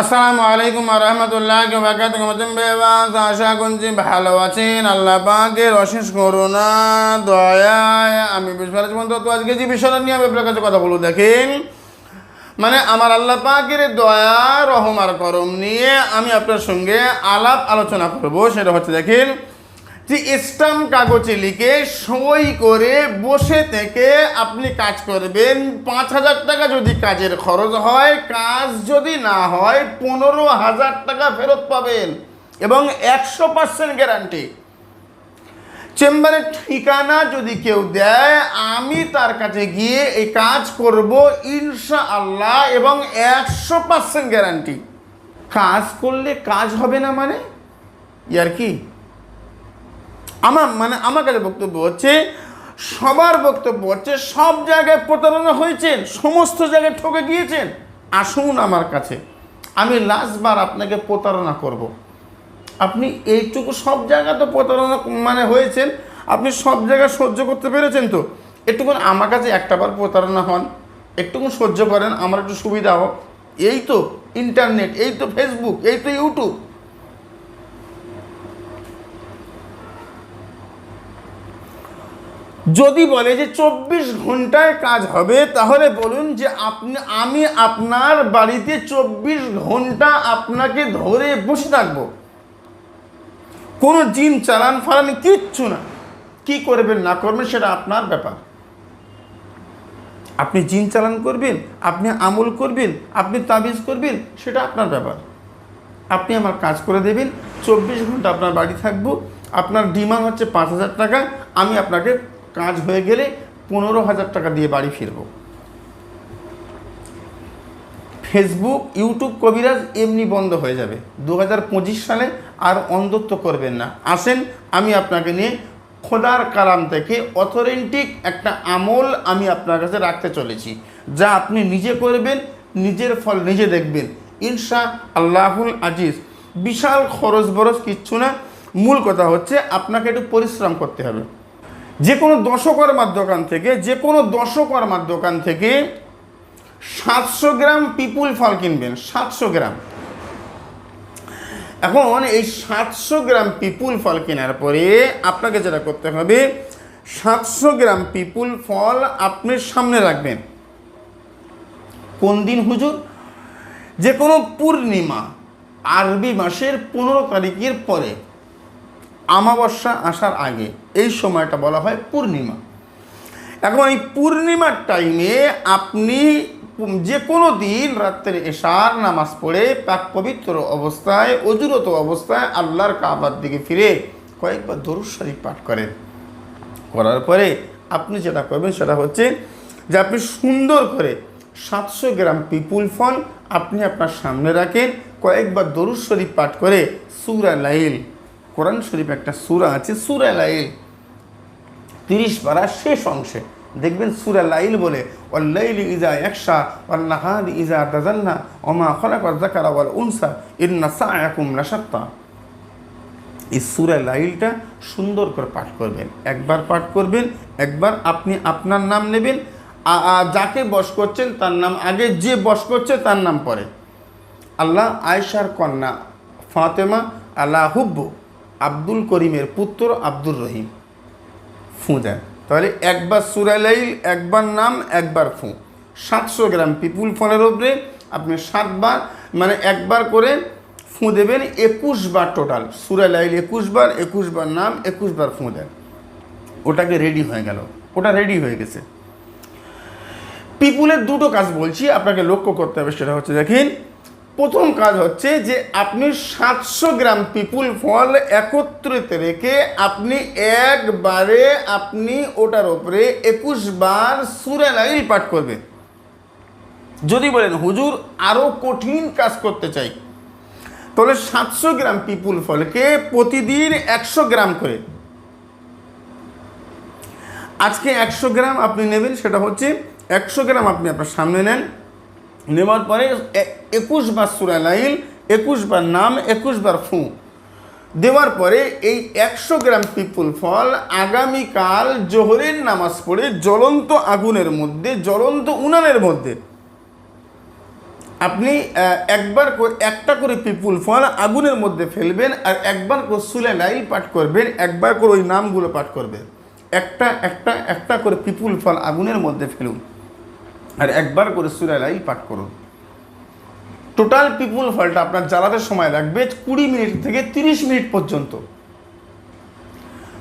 আসসালামু আলাইকুম রহমতুল্লাহ বেবাস আশা করছি ভালো আছেন আল্লাহ পাকের অশেষ করুণা দয়ায় আমি বিশ্বরাজ বন্ধু তো আজকে যে বিষয়টা নিয়ে আমি আপনার কাছে কথা বলব দেখেন মানে আমার আল্লাহ পাকের দয়া রহম আর করম নিয়ে আমি আপনার সঙ্গে আলাপ আলোচনা করব সেটা হচ্ছে দেখেন স্টাম্প কাগজে লিখে সই করে বসে থেকে আপনি কাজ করবেন। পাঁচ হাজার টাকা যদি কাজের খরচ হয়, কাজ যদি না হয়, পনেরো হাজার টাকা ফেরত পাবেন এবং একশো পার্সেন্ট গ্যারান্টি। চেম্বারের ঠিকানা যদি কেউ দেয়, আমি তার কাছে গিয়ে এই কাজ করব ইনশা আল্লাহ এবং একশো পার্সেন্ট গ্যারান্টি। কাজ করলে কাজ হবে না মানে? ইয়ার কি? আমার মানে আমার কাছে বক্তব্য হচ্ছে, সবার বক্তব্য হচ্ছে, সব জায়গায় প্রতারণা হয়েছেন, সমস্ত জায়গায় ঠকে গিয়েছেন। আসুন আমার কাছে, আমি লাস্টবার আপনাকে প্রতারণা করব। আপনি এইটুকু সব জায়গা তো প্রতারণা মানে হয়েছেন, আপনি সব জায়গায় সহ্য করতে পেরেছেন তো। একটুকুন আমার কাছে একটাবার প্রতারণা হন, একটুকুন সহ্য করেন, আমার একটু সুবিধা হোক। এই তো ইন্টারনেট এই তো ফেসবুক এই তো ইউটিউব যদি বলে যে চব্বিশ ঘন্টায় কাজ হবে, তাহলে বলুন যে আপনি, আমি আপনার বাড়িতে চব্বিশ ঘণ্টা আপনাকে ধরে বসে থাকব। কোনো জিন চালান, ফালান কিচ্ছু না। কি করবেন, না করবেন, সেটা আপনার ব্যাপার। আপনি জিন চালান করবেন, আপনি আমল করবেন, আপনি তাবিজ করবেন, সেটা আপনার ব্যাপার। আপনি আমার কাজ করে দেবেন, চব্বিশ ঘণ্টা আপনার বাড়ি থাকব, আপনার ডিমান্ড হচ্ছে পাঁচ হাজার টাকা, আমি আপনাকে কাজ হয়ে গেলে পনেরো হাজার টাকা দিয়ে বাড়ি ফিরব। ফেসবুক ইউটিউব কবিরাজ এমনি বন্ধ হয়ে যাবে। দু হাজার পঁচিশ সালে আর অন্ধত্ব করবেন না। আসেন, আমি আপনাকে নিয়ে খোদার কালাম থেকে অথরেন্টিক একটা আমল আমি আপনার কাছে রাখতে চলেছি। যা আপনি নিজে করবেন, নিজের ফল নিজে দেখবেন। ইনশা আল্লাহুল আজিজ। বিশাল খরচ বরচ কিচ্ছু না। মূল কথা হচ্ছে, আপনাকে একটু পরিশ্রম করতে হবে। যে কোনো দশকর্মার দোকান থেকে, যে কোনো দশকর্মার দোকান থেকে সাতশো গ্রাম পিপুল ফল কিনবেন, সাতশো গ্রাম। এখন এই সাতশো গ্রাম পিপুল ফল কেনার পরে আপনাকে যেটা করতে হবে, সাতশো গ্রাম পিপুল ফল আপনি সামনে রাখবেন। কোন দিন হুজুর? যে কোনো পূর্ণিমা, আরবি মাসের পনেরো তারিখের পরে। আমাবস্যা আসার আগে এই সময়টা বলা হয় পূর্ণিমা। এখন এই পূর্ণিমার টাইমে আপনি যে কোনো দিন রাত্রে এশার নামাজ পড়ে পাক পবিত্র অবস্থায়, অজুরত অবস্থায় আল্লাহর কাবার দিকে ফিরে কয়েকবার দরুদ শরীফ পাঠ করেন। করার পরে আপনি যেটা করবেন সেটা হচ্ছে যে আপনি সুন্দর করে সাতশো গ্রাম পিপুল ফল আপনি আপনার সামনে রাখেন, কয়েকবার দরুদ শরীফ পাঠ করে সুরা লাইল কোরআন শরীফ একটা সুরা আছে, সুরা লাইল। তিরিশ পাড়ার শেষ অংশে। দেখবেন সুরা লাইল বলে, ওয়াল্লাইল ইজা একশা ওয়াল্লাহাদ ইজা তাজাল্লা ওমা খলাক জাকারা ওয়াল উনসা ইন্না সায়াকুম লাসাত্তা এই সুরা লাইলটা সুন্দর করে পাঠ করবেন। একবার পাঠ করবেন, একবার আপনি আপনার নাম নেবেন। যাকে বস করছেন, তার নাম আগে যে বস করছে, তার নাম পরে আল্লাহ আয়েশার কন্যা ফাতেমা, আল্লাহ হুব্বু। আব্দুল করিমের পুত্র আব্দুর রহিম। ফুঁ দেন। তাহলে একবার সুরালাইল একবার নাম, একবার ফুঁ। সাতশো গ্রাম পিপুল ফলের ওপরে আপনি সাতবার মানে একবার করে ফুঁ দেবেন একুশ বার টোটাল। সুরালাইল একুশ বার একুশ বার নাম একুশ বার ফু দেন। ওটাকে রেডি হয়ে গেল। ওটা রেডি হয়ে গেছে। পিপুলের দুটো কাজ বলছি, আপনাকে লক্ষ্য করতে হবে, সেটা হচ্ছে দেখেন প্রথম কাজ হচ্ছে যে আপনি সাতশো গ্রাম পিপুল ফল একত্রিত রেখে আপনি একবারে আপনি ওটার ওপরে একুশ বার সুরালাইল পাঠ করবেন। যদি বলেন, হুজুর আরও কঠিন কাজ করতে চাই। তাহলে সাতশো গ্রাম পিপুল ফলকে প্রতিদিন একশো গ্রাম করে। আজকে একশো গ্রাম আপনি নেবেন, সেটা হচ্ছে একশো গ্রাম আপনি আপনার সামনে নেন। নেওয়ার পরে একুশ বার সুরালাইল একুশ বার নাম একুশ বার ফু। দেওয়ার পরে এই একশো গ্রাম পিপুল ফল আগামীকাল জোহরের নামাজ পড়ে জ্বলন্ত আগুনের মধ্যে, জ্বলন্ত উনানের মধ্যে। আপনি একবার করে একটা করে পিপুল ফল আগুনের মধ্যে ফেলবেন আর একবার করে সুলে লাইল পাঠ করবেন, একবার করে ওই নামগুলো পাঠ করবেন। একটা একটা একটা করে পিপুল ফল আগুনের মধ্যে ফেলুন। আর একবার করে সুলে লাইল পাঠ করুন। টোটাল পিপুল ফলটা আপনার জ্বালাতে সময় লাগবে কুড়ি মিনিট থেকে তিরিশ মিনিট পর্যন্ত।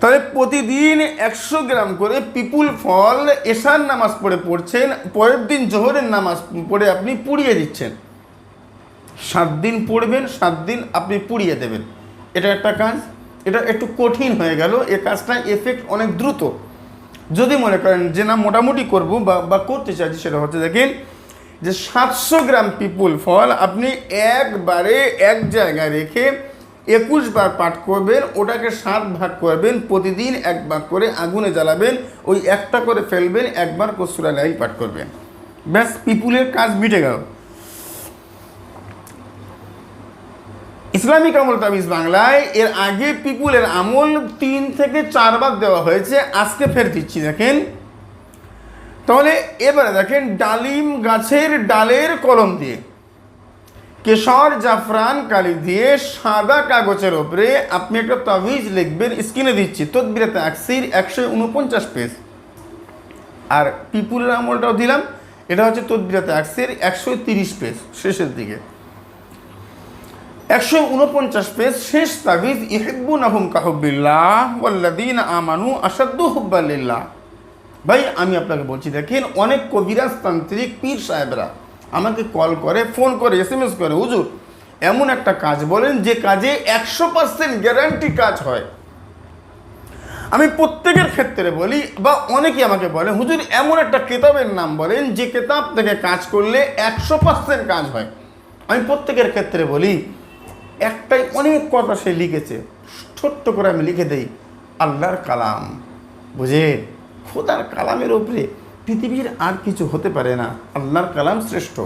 তাহলে প্রতিদিন একশো গ্রাম করে পিপুল ফল এশার নামাজ পড়ে পড়ছেন, পরের দিন জোহরের নামাজ পড়ে আপনি পুড়িয়ে দিচ্ছেন। সাত দিন পড়বেন, সাত দিন আপনি পুড়িয়ে দেবেন। এটা একটা কাজ। এটা একটু কঠিন হয়ে গেল, এ কাজটা এফেক্ট অনেক দ্রুত। যদি মনে করেন যে না মোটামুটি করব বা বা করতে চাইছি সেটা হচ্ছে দেখেন যে সাতশো গ্রাম পিপুল ফল আপনি একবারে এক জায়গায় রেখে একুশ বার পাঠ করবেন, ওটাকে সাত ভাগ করবেন, প্রতিদিন এক ভাগ করে আগুনে জ্বালাবেন, ওই একটা করে ফেলবেন, একবার কসুরা লাইল পাঠ করবেন। ব্যাস, পিপুলের কাজ মিটে গেল। ইসলামিক আমল তাবিজ বাংলায়, এর আগে পিপুলের আমল তিন থেকে চারবার দেওয়া হয়েছে, আজকে ফের দিচ্ছি, দেখেন। তাহলে এবারে দেখেন, ডালিম গাছের ডালের কলম দিয়ে, কেশর, জাফরান, কালি দিয়ে সাদা কাগজের ওপরে আপনি একটা তাবিজ লিখবেন, স্ক্রিনে দিচ্ছি, তদবিরাতে আকসির একশো উনপঞ্চাশ পেজ। আর পিপুলের আমলটাও দিলাম, এটা হচ্ছে তদবিরাতে আকসির একশো তিরিশ পেজ, শেষের দিকে। একশো উনপঞ্চাশ পেজ শেষ তাবিজ ইহেব্বু নাহুম কাহবিল্লাহ ওয়াল্লাদিন আমানু আসাদ্দু হুব্বালিল্লাহ ভাই, আমি আপনাকে বলছি, দেখেন অনেক কবিরাজ তান্ত্রিক পীর সাহেবরা আমাকে কল করে, ফোন করে এস এম এস করে, হুজুর, এমন একটা কাজ বলেন যে কাজে একশো পার্সেন্ট গ্যারান্টি কাজ হয়। আমি প্রত্যেকের ক্ষেত্রে বলি বা অনেকে আমাকে বলে, হুজুর, এমন একটা কেতাবের নাম বলেন যে কেতাব থেকে কাজ করলে একশো পার্সেন্ট কাজ হয়। আমি প্রত্যেকের ক্ষেত্রে বলি একটাই অনেক কথা সে লিখেছে। ছোট্ট করে আমি লিখে দেই, আল্লাহর কালাম। বুঝে? খোদার কালামের উপরে পৃথিবীর আর কিছু হতে পারে না। আল্লাহর কালাম শ্রেষ্ঠ।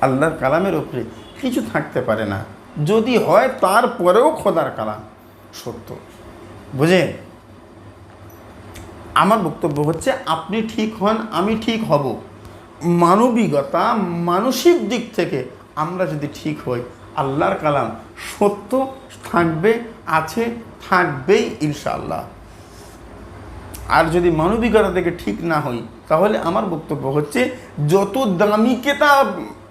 আল্লাহর কালামের উপরে কিছু থাকতে পারে না। যদি হয় তারপরেও খোদার কালাম। সত্য। বুঝে? আমার বক্তব্য হচ্ছে, আপনি ঠিক হন, আমি ঠিক হব। মানবিকতা মানসিক দিক থেকে আমরা যদি ঠিক হই আল্লাহর কালাম সত্য থাকবে, আছে, থাকবেই ইনশাআল্লাহ। আর যদি মানবিকতা থেকে ঠিক না হই, তাহলে আমার বক্তব্য হচ্ছে, যত দামি কেতাব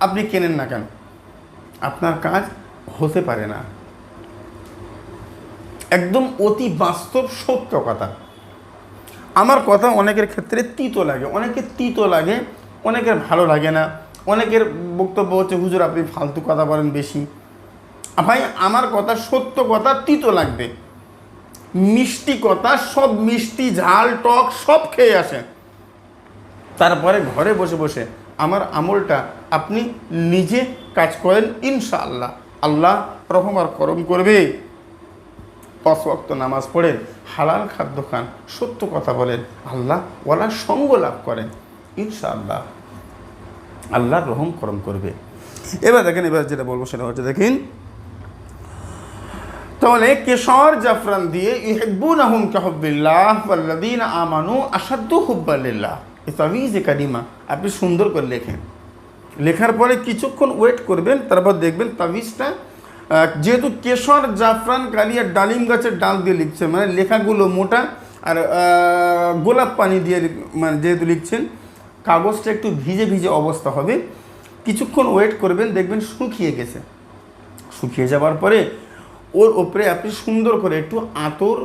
আপনি কেনেন না কেন, আপনার কাজ হতে পারে না। একদম অতি বাস্তব, সত্য কথা। আমার কথা অনেকের ক্ষেত্রে তিতো লাগে, অনেকের তিতো লাগে, অনেকের ভালো লাগে না, অনেকের বক্তব্য হচ্ছে, হুজুর, আপনি ফালতু কথা বলেন বেশি। ভাই, আমার কথা সত্য কথা তিতো লাগবে। মিষ্টি কথা, সব মিষ্টি, ঝাল, টক, সব খেয়ে আসেন তারপরে ঘরে বসে বসে আমার আমলটা আপনি নিজে কাজ করেন, ইনশাআল্লাহ। আল্লাহ রহম আর করম করবে। পাঁচ নামাজ পড়েন, হালাল খাদ্য খান, সত্য কথা বলেন। আল্লাহ ওলা সঙ্গ লাভ করেন, ইনশাআল্লাহ। আল্লাহ রহম করম করবে। এবার দেখেন, এবার যেটা বলব সেটা হচ্ছে, দেখেন তাহলে কেশর জাফরান দিয়ে ইহেব্বুন আহম কাহবিল্লাহ আমানু আসাদ্দু হুব্বালিল্লাহ। এই তাবিজ এ কারিমা। আপনি সুন্দর করে লেখেন। লেখার পরে কিছুক্ষণ ওয়েট করবেন, তারপর দেখবেন তাবিজটা যেহেতু কেশর জাফরান কালিয়া ডালিম গাছের ডাল দিয়ে লিখছে মানে লেখাগুলো মোটা আর গোলাপ পানি দিয়ে মানে যেহেতু লিখছেন, কাগজটা একটু ভিজে ভিজে অবস্থা হবে। কিছুক্ষণ ওয়েট করবেন, দেখবেন শুকিয়ে গেছে। শুকিয়ে যাওয়ার পরে ওর ওপরে আপনি সুন্দর করে একটু আতর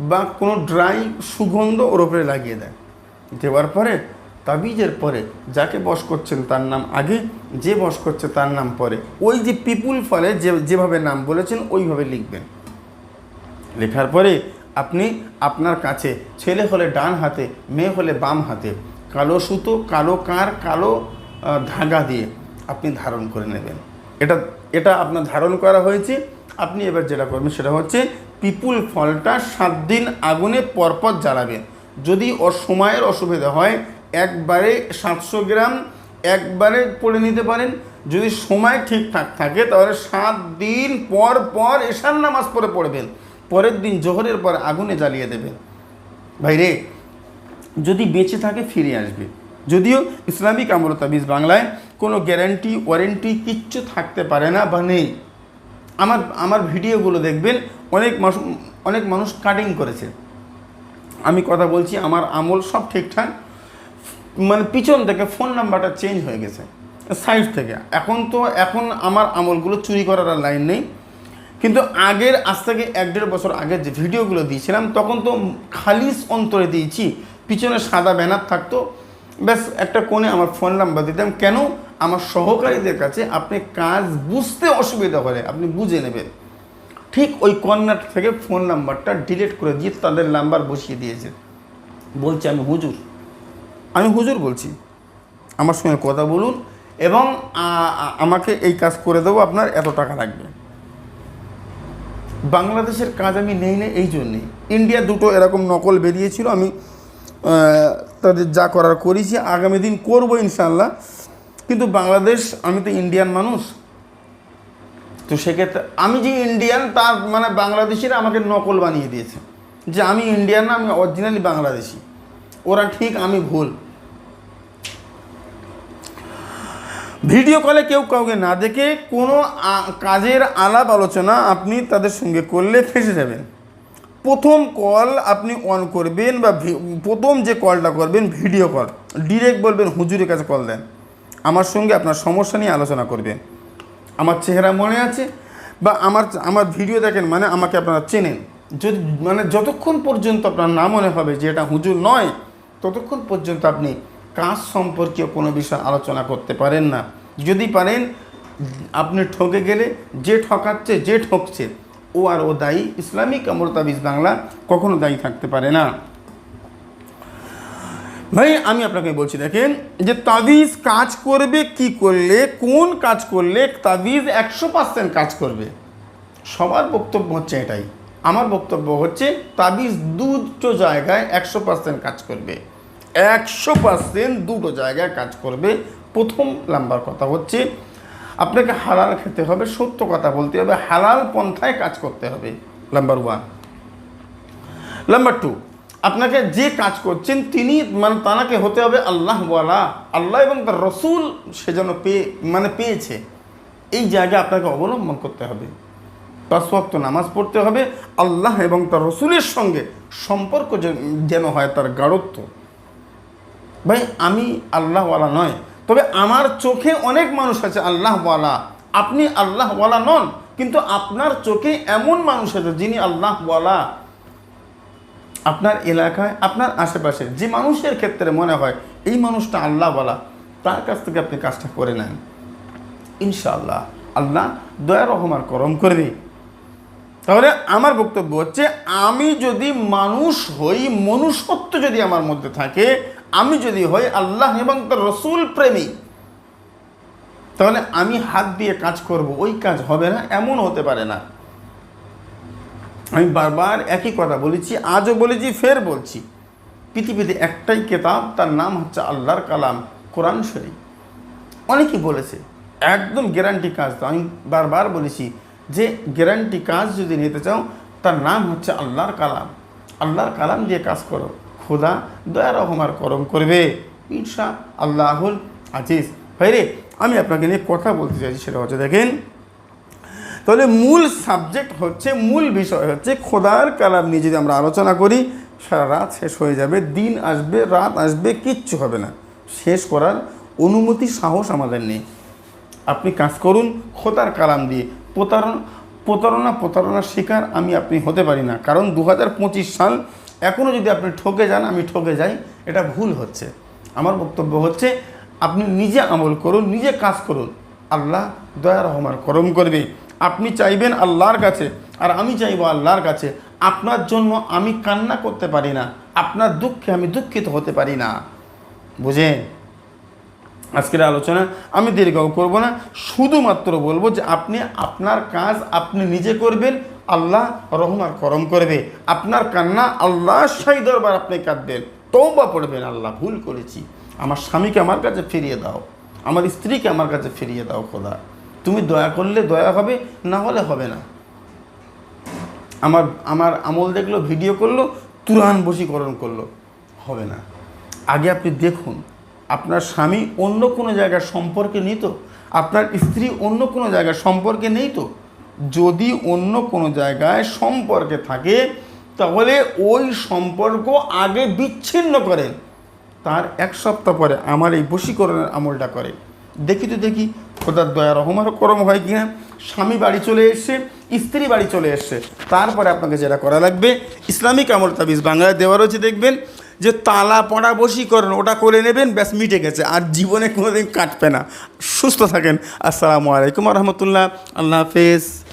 বা কোনো ড্রাই সুগন্ধ ওর ওপরে লাগিয়ে দেন। দেওয়ার পরে, তাবিজের পরে যাকে বস করছেন তার নাম আগে, যে বস করছে তার নাম পরে। ওই যে পিপুল ফলে যে, যেভাবে নাম বলেছেন ওইভাবে লিখবেন। লেখার পরে আপনি আপনার কাছে ছেলে হলে ডান হাতে, মেয়ে হলে বাম হাতে, কালো সুতো, কালো কার, কালো ধাগা দিয়ে আপনি ধারণ করে নেবেন। এটা এটা আপনার ধারণ করা হয়েছে। আপনি এবার যেটা করবেন, সেটা হচ্ছে পিপুল ফলটা সাত দিন আগুনে পরপর জ্বালাবেন। যদি ওর সময়ের অসুবিধা হয়, একবারে সাতশো গ্রাম একবারে পড়ে নিতে পারেন। যদি সময় ঠিকঠাক থাকে, তাহলে সাত দিন পর পর এশার নামাজ পরে পড়বেন। পরের দিন জোহরের পর আগুনে জ্বালিয়ে দেবেন। ভাই রে যদি বেঁচে থাকে, ফিরে আসবে। যদিও ইসলামিক আমল তাবিজ বাংলায় কোনো গ্যারান্টি ওয়ারেন্টি কিচ্ছু থাকতে পারে না বা নেই। আমার আমার ভিডিওগুলো দেখবেন, অনেক মানুষ অনেক মানুষ কাটিং করেছে। আমি কথা বলছি, আমার আমল সব ঠিকঠাক মানে পিছন থেকে ফোন নাম্বারটা চেঞ্জ হয়ে গেছে সাইড থেকে। এখন তো, এখন আমার আমলগুলো চুরি করার আর লাইন নেই। কিন্তু আগের, আজ থেকে এক দেড় বছর আগের যে ভিডিওগুলো দিয়েছিলাম, তখন তো খালিস অন্তরে দিয়েছি, পিছনে সাদা ব্যানার থাকতো ব্যাস, একটা কোণে আমার ফোন নাম্বার দিতাম। কেন? আমার সহকারীদের কাছে আপনি কাজ বুঝতে অসুবিধা হলে আপনি বুঝে নেবেন। ঠিক ওই কর্নার থেকে ফোন নাম্বারটা ডিলিট করে দিয়ে তাদের নাম্বার বসিয়ে দিয়েছে। বলছে, আমি হুজুর। আমি হুজুর বলছি, আমার সঙ্গে কথা বলুন এবং আমাকে এই কাজ করে দেবো, আপনার এত টাকা লাগবে। বাংলাদেশের কাজ আমি নেই না, এই জন্যেই ইন্ডিয়া দুটো এরকম নকল বেরিয়েছিল, আমি তাদের যা করার করেছি, আগামী দিন করব ইনশাল্লাহ কিন্তু বাংলাদেশ, আমি তো ইন্ডিয়ান মানুষ। তো সেক্ষেত্রে আমি যে ইন্ডিয়ান তার মানে বাংলাদেশিরা আমাকে নকল বানিয়ে দিয়েছে। যে আমি ইন্ডিয়ান না, আমি অরিজিনালি বাংলাদেশি। ওরা ঠিক আমি ভুল। ভিডিও কলে কেউ কাউকে না দেখে কোনো কাজের আলাপ আলোচনা আপনি তাদের সঙ্গে করলে ফেসে যাবেন। প্রথম কল আপনি অন করবেন বা প্রথম যে কলটা করবেন ভিডিও কল ডিরেক্ট বলবেন, হুজুরের কাছে কল দেন। আমার সঙ্গে আপনার সমস্যা নিয়ে আলোচনা করবেন। আমার চেহারা মনে আছে বা আমার আমার ভিডিও দেখেন মানে আমাকে আপনারা চেনেন। যদি মানে যতক্ষণ পর্যন্ত আপনার না মনে হবে যে এটা হুজুর নয়, ততক্ষণ পর্যন্ত আপনি কাজ সম্পর্কীয় কোনো বিষয় আলোচনা করতে পারেন না। যদি পারেন, আপনি ঠকে গেলে, যে ঠকাচ্ছে, যে ঠকছে ও আর ও দায়ী। ইসলামিক আমরতাবিজ বাংলা কখনো দায়ী থাকতে পারে না। ভাই, আমি আপনাকে বলছি, দেখেন, যে তাবিজ কাজ করবে কি করলে, কোন কাজ করলে তাবিজ একশো পার্সেন্ট কাজ করবে? সবার বক্তব্য হচ্ছে এটাই। আমার বক্তব্য হচ্ছে, তাবিজ দুটো জায়গায় একশো পার্সেন্ট কাজ করবে। একশো পার্সেন্ট দুটো জায়গায় কাজ করবে। প্রথম নাম্বার কথা হচ্ছে আপনাকে হালাল খেতে হবে, সত্য কথা বলতে হবে, হালাল পন্থায় কাজ করতে হবে। নাম্বার ওয়ান নাম্বার টু আপনাকে যে কাজ করছেন তিনি মানে তানাকে হতে হবে আল্লাহ ওয়ালা। আল্লাহ এবং তার রসুল সে যেন পেয়ে মানে পেয়েছে। এই জায়গায় আপনাকে অবলম্বন করতে হবে। পাঁচ ওয়াক্ত নামাজ পড়তে হবে, আল্লাহ এবং তার রসুলের সঙ্গে সম্পর্ক যেন হয় তার গাঢ়ত্ব। ভাই, আমি আল্লাহওয়ালা নয় তবে আমার চোখে অনেক মানুষ আছে, আল্লাহওয়ালা। আপনি আল্লাহওয়ালা নন, কিন্তু আপনার চোখে এমন মানুষ আছে যিনি আল্লাহওয়ালা। আপনার এলাকায়, আপনার আশেপাশে যে মানুষের ক্ষেত্রে মনে হয় এই মানুষটা আল্লাহওয়ালা, তার কাছ থেকে আপনি কাজটা করে নেন। ইনশাআল্লাহ, আল্লাহ দয়া রহমান করম করে করবে তাহলে আমার বক্তব্য হচ্ছে, আমি যদি মানুষ হই, মনুষ্যত্ব যদি আমার মধ্যে থাকে আমি যদি হই আল্লাহ এবং তার রসুল প্রেমী, তাহলে আমি হাত দিয়ে কাজ করব, ওই কাজ হবে না, এমন হতে পারে না। আমি বারবার একই কথা বলেছি, আজও বলেছি, ফের বলছি। পৃথিবীতে একটাই কেতাব, তার নাম হচ্ছে আল্লাহর কালাম, কোরআন শরীফ। অনেকেই বলেছে, একদম গ্যারান্টি কাজ তো, আমি বারবার বলেছি যে গ্যারান্টি কাজ যদি নিতে চাও, তার নাম হচ্ছে আল্লাহর কালাম। আল্লাহর কালাম দিয়ে কাজ করো। খোদা, দয়া রহমার করম করবে। ঈর্ষা আল্লাহুল আজিজ। ভাইরে, আমি আপনাকে নিয়ে কথা বলতে চাইছি সেটা হচ্ছে দেখেন, তাহলে মূল সাবজেক্ট হচ্ছে, মূল বিষয় হচ্ছে খোদার কালাম নিয়ে যদি আমরা আলোচনা করি, সারা রাত শেষ হয়ে যাবে, দিন আসবে, রাত আসবে, কিচ্ছু হবে না। শেষ করার অনুমতি, সাহস আমাদের নেই। আপনি কাজ করুন, খোদার কালাম দিয়ে। প্রতারণা প্রতারণা, প্রতারণার শিকার আমি আপনি হতে পারি না। কারণ দু হাজার পঁচিশ সাল এখনও যদি আপনি ঠকে যান, আমি ঠকে যাই, এটা ভুল হচ্ছে। আমার বক্তব্য হচ্ছে, আপনি নিজে আমল করুন, নিজে কাজ করুন। আল্লাহ দয়া রহমান করম করবে। আপনি চাইবেন আল্লাহর কাছে, আর আমি চাইব আল্লাহর কাছে। আপনার জন্য আমি কান্না করতে পারি না, আপনার দুঃখে আমি দুঃখিত হতে পারি না। বুঝেন? আজকের আলোচনা আমি দীর্ঘ করব না, শুধুমাত্র বলব যে আপনি আপনার কাজ আপনি নিজে করবেন আল্লাহ রহমার করম করবে আপনার কান্না আল্লাহ সাই দরবার আপনি কাঁদবেন। তৌবা পড়বেন আল্লাহ, ভুল করেছি। আমার স্বামীকে আমার কাছে ফিরিয়ে দাও। আমার স্ত্রীকে আমার কাছে ফিরিয়ে দাও খোদা। তুমি দয়া করলে দয়া হবে, না হলে হবে না। আমার আমার আমল দেখল, ভিডিও করল, তুরান বশীকরণ করল। হবে না। আগে আপনি দেখুন, আপনার স্বামী অন্য কোনো জায়গার সম্পর্কে নেই তো? আপনার স্ত্রী অন্য কোনো জায়গার সম্পর্কে নেই তো? যদি অন্য কোনো জায়গায় সম্পর্কে থাকে, তাহলে ওই সম্পর্ক আগে বিচ্ছিন্ন করেন তার এক সপ্তাহ পরে আমার এই বশীকরণের আমলটা করে। দেখি তো দেখি, খোদার দয়া রহমার করম হয় কিনা। স্বামী বাড়ি চলে এসছে, স্ত্রী বাড়ি চলে এসছে। তারপরে আপনাকে যেটা করা লাগবে, ইসলামিক আমল তাবিজ বাংলায় দেওয়া রয়েছে, দেখবেন, যে তালা পড়া বশীকরণ, ওটা করে নেবেন, ব্যাস, মিটে গেছে। আর জীবনে কোনোদিন কাটবে না। সুস্থ থাকেন। আসসালামু আলাইকুম রহমতুল্লাহ। আল্লাহ হাফেজ।